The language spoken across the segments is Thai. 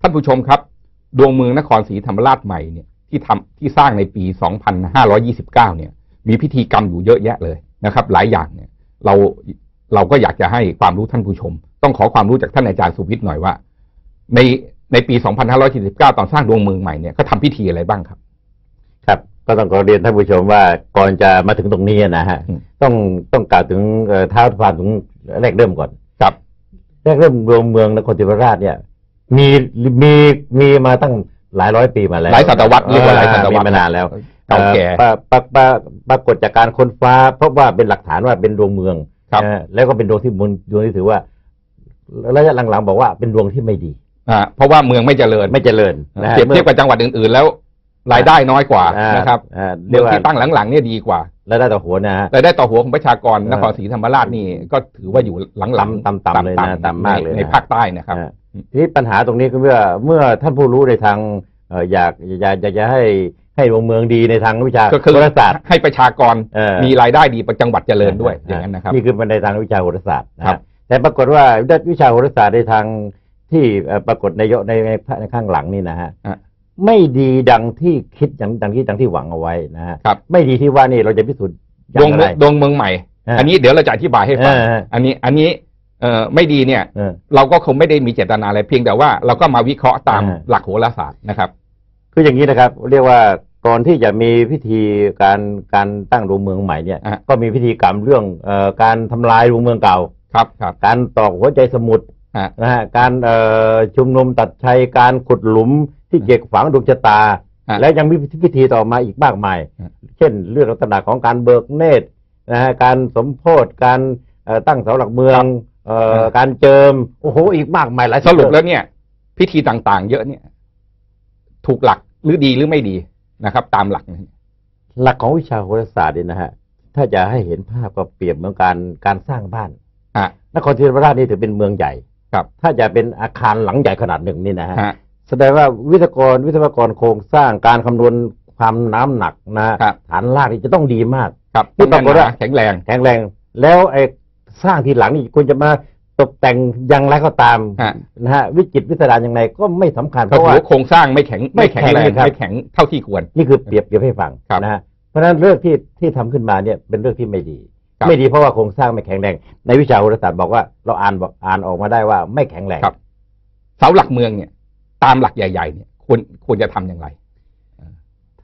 ท่านผู้ชมครับ ดวงเมืองนครศรีธรรมราชใหม่เนี่ยที่ทำที่สร้างในปี 2529 เนี่ย มีพิธีกรรมอยู่เยอะแยะเลยนะครับ หลายอย่างเนี่ยเราเราก็อยากจะให้ความรู้ท่านผู้ชม ต้องขอความรู้จากท่านอาจารย์สุวิทย์หน่อยว่า ในในปี 2549 ตอนสร้างดวงเมืองใหม่เนี่ยเขาทำพิธีอะไรบ้างครับ ครับ ก็ต้องขอเรียนท่านผู้ชมว่าก่อนจะมาถึงตรงนี้นะฮะอืมต้องต้องกล่าวถึงเอ่อเท้าความถึงแรกเริ่มก่อนครับ แรกเริ่มดวงเมืองนครศรีธรรมราชเนี่ย มีมีมีมาตั้งหลายร้อยปีมาแล้วหลายศตวรรษเรียกว่าหลายศตวรรษมีมานานแล้วเก่าแก่เอ่อปรปรปรปรากฏจากการค้นฟ้าพบว่าเป็นหลักฐานว่าเป็นดวงเมืองครับนะฮะแล้วก็เป็นดวงที่มุนดวงที่ถือว่าระยะหลังๆบอกว่าเป็นดวงที่ไม่ดีอ่าเพราะว่าเมืองไม่เจริญไม่เจริญนะฮะเปรียบเทียบกับจังหวัดอื่นๆแล้วรายได้น้อยกว่าอ่านะครับอ่าเมืเรียอกงว่าที่ตั้งหลังๆเนี่ยดีกว่า รายได้ต่อหัวนะฮะรายได้ต่อหัวของประชากรเออนครศรีธรรมราชนี่ก็ถือว่าอยู่หลังๆต่ำต่ำๆเลยนะต่ำมากเลยนะในภาคใต้นะครับอ่าทีนี้ปัญหาตรงนี้ก็เมื่อเมื่อท่านผู้รู้ในทางเอ่ออยากอยากอยากจะให้ให้ดวงเมืองดีในทางวิชาก็คือโหราศาสตร์ให้ประชากรเออมีรายได้ดีประจังหวัดเจริญด้วยอย่างนั้นนะครับนี่คือในทางวิชาโหราศาสตร์นะครัฮะบแต่ปรากฏว่าวิชาโหราศาสตร์ในทางที่เอ่อปรากฏในยในในในข้างหลังนี่นะฮะอะ ไม่ดีดังที่คิดอย่างดังที่ดังที่หวังเอาไว้นะฮะครับ ไม่ดีที่ว่านี่เราจะพิสูจน์อดวย่างงเมืไรองดวงเมืองใหม่เอออัอันนี้เดี๋ยวเราจะอธิบายให้ฟังเออเอออันนี้อันนี้เอ่อไม่ดีเนี่ย เออ เราก็คงไม่ได้มีเจตนาอะไรเพียงแต่ว่าเราก็มาวิเคราะห์ตามเออหลักโหราศาสตร์นะครับ คืออย่างนี้นะครับ เรียกว่าก่อนที่จะมีพิธีการการตั้งดวงเมืองใหม่เนี่ย อะ ก็มีพิธีกรรมเรื่องเอ่อการทำลายดวงเมืองเก่า ครับครับการตอกหัวใจสมุทรฮะนะฮะการเอ่อชุมนุมตัดชัยการขุดหลุม ที่เก็บฝังดวงชะตาฮะและยังมีพิธีต่อมาอีกมากมายฮะเช่น เรื่องลักษณะของการเบิกเนตรนะฮะการสมโพธการเอ่อตั้งเสาหลักเมืองเอ่อการเจิมโอ้โหอีกมากมายหลายสรุปเองแล้วเนี่ย พิธีต่างๆ เยอะเนี่ย ถูกหลักหรือดีหรือไม่ดีนะครับ ตามหลักเนี่ยหลักของวิชาโหราศาสตร์เนี่ยนะฮะถ้าจะให้เห็นภาพก็เปรียบเหมือนการการสร้างบ้านอะนครศรีธรรมราชนี่ถือเป็นเมืองใหญ่ครับ ถ้าจะเป็นอาคารหลังใหญ่ขนาดหนึ่งนี่นะฮะฮะ แสดงว่าวิศวกรวิศวกรโครงสร้างการคำนวณความน้ำหนักนะครับ ฐานรากนี่จะต้องดีมาก ครับที่ปรากฏว่า แข็งแรง แข็งแรง แล้วไอ้สร้างทีหลังนี่คุณจะมาตกแต่งอยังไรก็ตามฮะ นะฮะวิจิตรวิสดารยังไงก็ไม่สำคัญเพก็ราะถือว่า ว่าโครงสร้างไม่แข็งไม่ไม่แข็งแรงแข็งเลยครับ ไม่แข็งเท่าที่ควร นี่คือเปรียบเปรียบให้ฟังครับนะฮะเพราะฉะนั้นเรื่องที่ที่ทำขึ้นมาเนี่ยเป็นเรื่องที่ไม่ดี ครับไม่ดีเพราะว่าโครงสร้างไม่แข็งแรง ในวิชาโหราศาสตร์บอกว่าเราอ่านบอกอ่านออกมาได้ว่าไม่แข็งแรง ครับ เสาหลักเมืองเนี่ย ตามหลักใหญ่ๆเนี่ยควรควรจะทำอย่างไร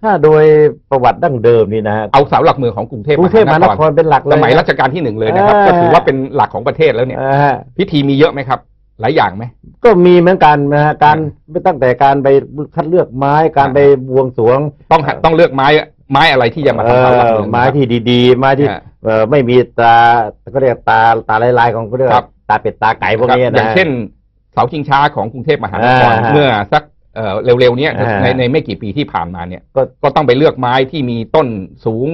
ถ้าโดยประวัติดั้งเดิมนี่นะฮะเอาเสาหลักเมืองของกรุงเทพกรุงเทพมหานครเป็นหลักเลสยมัยนะรัชกาลที่หนึ่งเลยนะครับเออก็ถือว่าเป็นหลักของประเทศแล้วเนี่ยอ่าฮะพิธีมีเยอะไหมครับ หลายอย่างไหมก็มีเหมือนกันนะฮะการอ่ตั้งแต่การไปคัดเลือกไม้การอ่าไปบวงสรวงต้องหาต้องเลือกไม้ไม้อะไรที่จะมาเอ่ทำเสาหลักอเมืองไม้ที่ดีๆไม้ที่ฮะเอ่อไม่มีตาก็เรียกตาตาลายๆของก็เรียกครับตาเป็ดตาไก่พวกครับนี้อนะย่างเช่น เสาชิงช้าของกรุงเทพมหานครอ่าเมื่อสักเอ่อเร็วๆเนี้ยอ่าในในไม่กี่ปีที่ผ่านมาเนี่ยก็ ก็ต้องไปเลือกไม้ที่มีต้นสูง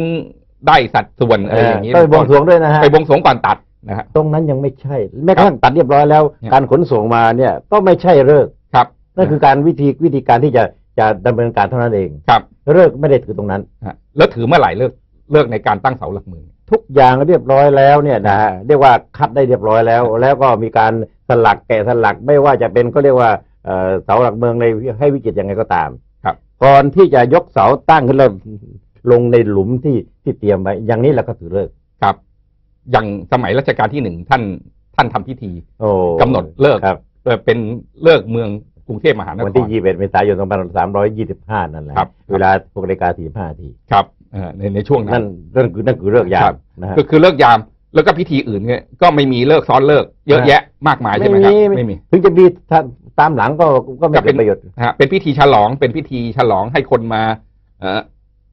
ได้สัดส่วนอะไรอย่างนี้ก็ไปบวงสรวงด้วยนะฮะ ไปบวงสรวงก่อนตัดนะฮะ ตรงนั้นยังไม่ใช่ แม้กระทั่งตัดเรียบร้อยแล้วเนี่ยการขนส่งมาเนี่ยก็ไม่ใช่เลิกษ์ครับนั่นคือการวิธีวิธีการที่จะจะดำเนินการเท่านั้นเอง ครับเลิกษ์ไม่ได้ถือตรงนั้น ฮะแล้วถือเมื่อไหร่เลิกเลิกในการตั้งเสาหลักเมือง ทุกอย่างเรียบร้อยแล้วเนี่ยนะฮะเรียกว่าคัดได้เรียบร้อยแล้ว แล้วก็มีการ สลักแกะสลักไม่ว่าจะเป็นก็เรียกว่าเอ่อเสาหลักเมืองในให้วิจิตรยังไงก็ตาม ครับก่อนที่จะยกเสาตั้งขึ้นแล้วลงในหลุมที่ที่เตรียมไว้อย่างนี้เราก็ถือเลิกษ์ครับ อย่างสมัยรัชกาลที่หนึ่งท่านท่านทำพิธีโอ้กำหนดเลิกครับเอ่อเป็นเลิกเมืองกรุงเทพมหานควันรที่ 21 เมษายน 2325 นั่นแหละครับเวลา6นาฬิกา45นาทีครับเอ่อในในช่วงนั้นั่นนนั่นคือนั่นคือเลิกษ์ยาครัมบนะฮะก็คือเลิกยาม แล้วก็พิธีอื่นเนี่ยก็ไม่มีเลิกซ้อนเลิกเยอะแยะมากมายใช่ไหมครับไม่มีถึงจะมีถ้าตามหลังก็ก็ไม่ก็เป็เป็นนประโยชน์นะฮะเป็นพิธีฉลองเป็นพิธีฉลองให้คนมาเอ่อ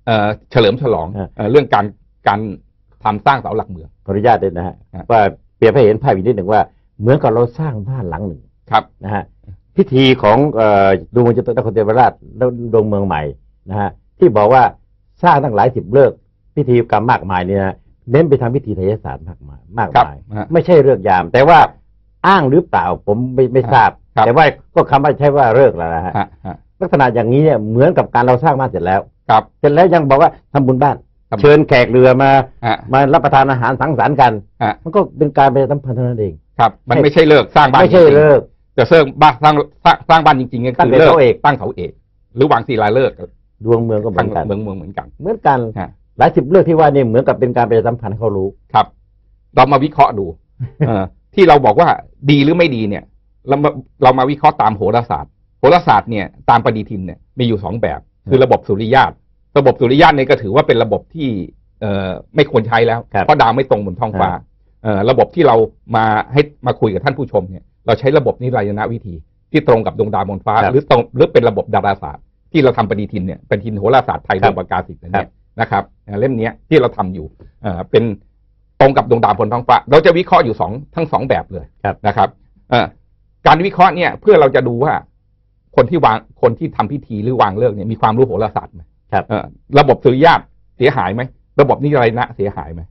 เอ่อเฉลิมฉลองอ่าเอ่อเรื่องการการทำสร้างเสาหลักเมืองขออนุญาตด้วยนะฮะครับว่าเปรียบให้เห็นภาพอีกนิดหนึ่งว่าเหมือนกับเราสร้างบ้านหลังหนึ่งครับนะฮะพิธีของเอ่อดวงจันทร์นครศรีธรรมราชดวงเมืองใหม่นะฮะที่บอกว่าสร้างตั้งหลายสิบเลิกษ์พิธีกรรมมากมายเนี่ยนะ เน้นไปทางพิธีไทยศาสตร์มากมายมากครับมายฮะไม่ใช่เรื่องยาม แต่ว่าอ้างหรือเปล่าผมไม่ไม่ทราบ ครับ แต่ว่าก็คำว่าใช่ว่าเลิกแล้วนะฮะฮะฮะลักษณะอย่างนี้เนี่ยเหมือนกับการเราสร้างบ้านเสร็จแล้ว ครับ เสร็จแล้วยังบอกว่าทำบุญบ้านทำบุญเชิญแขกเรือมา ฮะมารับประทานอาหารสังสรรค์กัน ฮะมันก็เป็นการไปสัมพันธ์เท่านั้นเองครับ มันไม่ใช่เลิกสร้างบ้านไม่ใช่จริงๆเลิก แต่สร้างบ้านสร้างสร้างสร้างบ้านจริงๆก็ตั้งคือแต่เลิกเสาเอก ตั้งเสาเอก หรือวางศิลาเลิกษ์ดวงเมืองก็เหมืทาองนกัน เมืองเมืองเหมือนกัน เหมือนกัน ฮะห ลายสิบเรื่องที่ว่านี่เหมือนกับเป็นการประชาสัมพันธ์ให้เขารู้ครับ เรามาวิเคราะห์ดูเอ่อที่เราบอกว่าดีหรือไม่ดีเนี่ย เรามาเรามาวิเคราะห์ตามโหราศาสตร์โหราศาสตร์เนี่ยตามปฏิทินเนี่ยมีอยู่สองแบบ คือระบบสุริยาตระบบสุริยาตเนี่ยก็ถือว่าเป็นระบบที่เอ่อไม่ควรใช้แล้วครับเพราะดาวไม่ตรงบนท้องฟ้าครับเอ่อระบบที่เรามาให้มาคุยกับท่านผู้ชมเนี่ยเราใช้ระบบนิรายณวิธี ที่ตรงกับดวงดาวบนฟ้าครับหรือตรงหรือเป็นระบบดาราศาสตร์ ที่เราทำปฏิทินเนี่ยปฏิทินโหราศาสตร์ไทยครัดบวงประกาศสิทธิ์เนี่ย นะครับเอ่อเล่มเนี้ยที่เราทำอยู่เอ่อเป็นตรงกับดวงดาวบนท้องฟ้าเราจะวิเคราะห์อยู่สองทั้งสองแบบเลยครับนะครับเอ่อการวิเคราะห์เนี่ยเพื่อเราจะดูว่าคนที่วางคนที่ทำพิธีหรือวางเลิกษ์เนี่ยมีความรู้โหราศาสตร์ไหมครับเอ่อระบบสุริยาตเสียหายไหมระบบนิรายณะเสียหายไหม